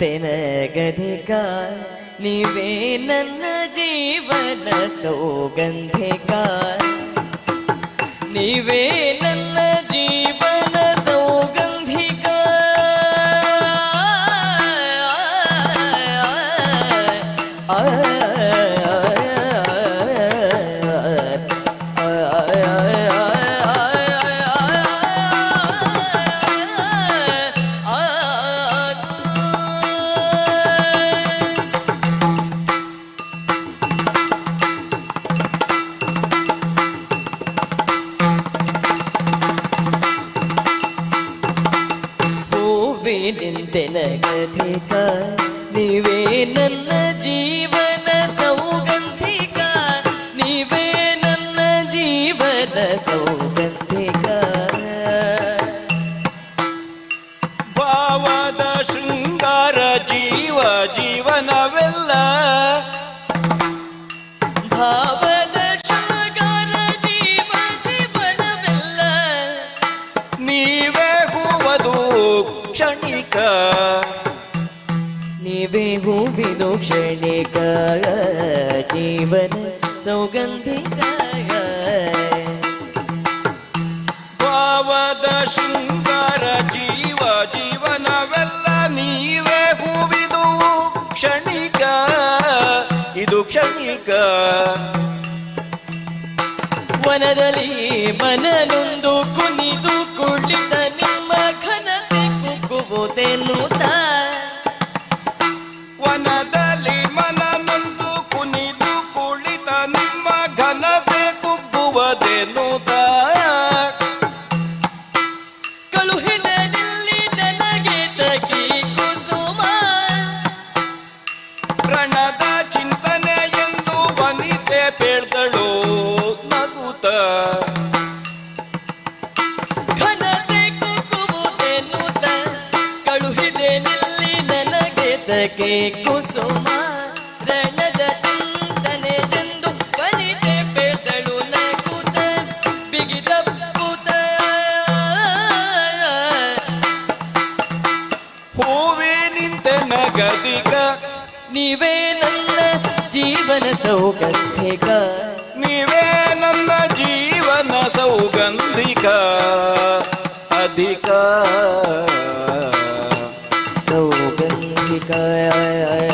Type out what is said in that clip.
ನಿಂತೆನಗಧಿಕ ನೀವೇ ನನ್ನ ಜೀವನ ಸೌಗಂಧಿಕ ನೀವೇ ಹೂವಿನಿಂದೆನಗಧಿಕ ನೀವೇ ನನ್ನ ಜೀವನ ಕ್ಷಣಿಕ ನೀವೇ ಹೂವಿನು ಕ್ಷಣಿಕ ಜೀವನ ಸೌಗಂಧಿಕ ಭಾವದ ಶೃಂಗಾರ ಜೀವ ಜೀವನವೆಲ್ಲ ನೀವೇ ಹೂವಿದು ಕ್ಷಣಿಕ. ಇದು ಕ್ಷಣಿಕ. ವನದಲ್ಲಿ ಮನನೊಂದು ಕುಣಿದು ಘನತೆ ಕುಗ್ಗುವುದೆನ್ನುತ್ತ ವನದಲ್ಲಿ ಮನನೊಂದು ಕುಣಿದು ಕುಳಿತ ನಿಮ್ಮ ಘನತೆ ಕುಗ್ಗುವುದೇನುತ್ತ ಕಳುಹಿದ ನಿಲ್ಲಿ ನನಗೆ ತಗಿ ಕುಸುಮ. ಪ್ರಣದ ಚಿಂತನೆ ಎಂದು ವನಿತೆ ತಗೆ ಕುಸುಮ ರಣದ ಚಿಂತನೆ ಎಂದು ಕಲಿತೆ ಬೆಳೆದಳು ನಗುತ್ತ ಪೂತ ಹೂವೇ ನಿಂತ ನಗದಿಗ ನೀವೇ ನನ್ನ ಜೀವನ ಸೌಗಂಧಿಕ. ನೀವೇ ನನ್ನ ಜೀವನ ಸೌಗಂಧಿಕ ಅಧಿಕ. ಸೌಗಂಧಿಕ ಜೀವನ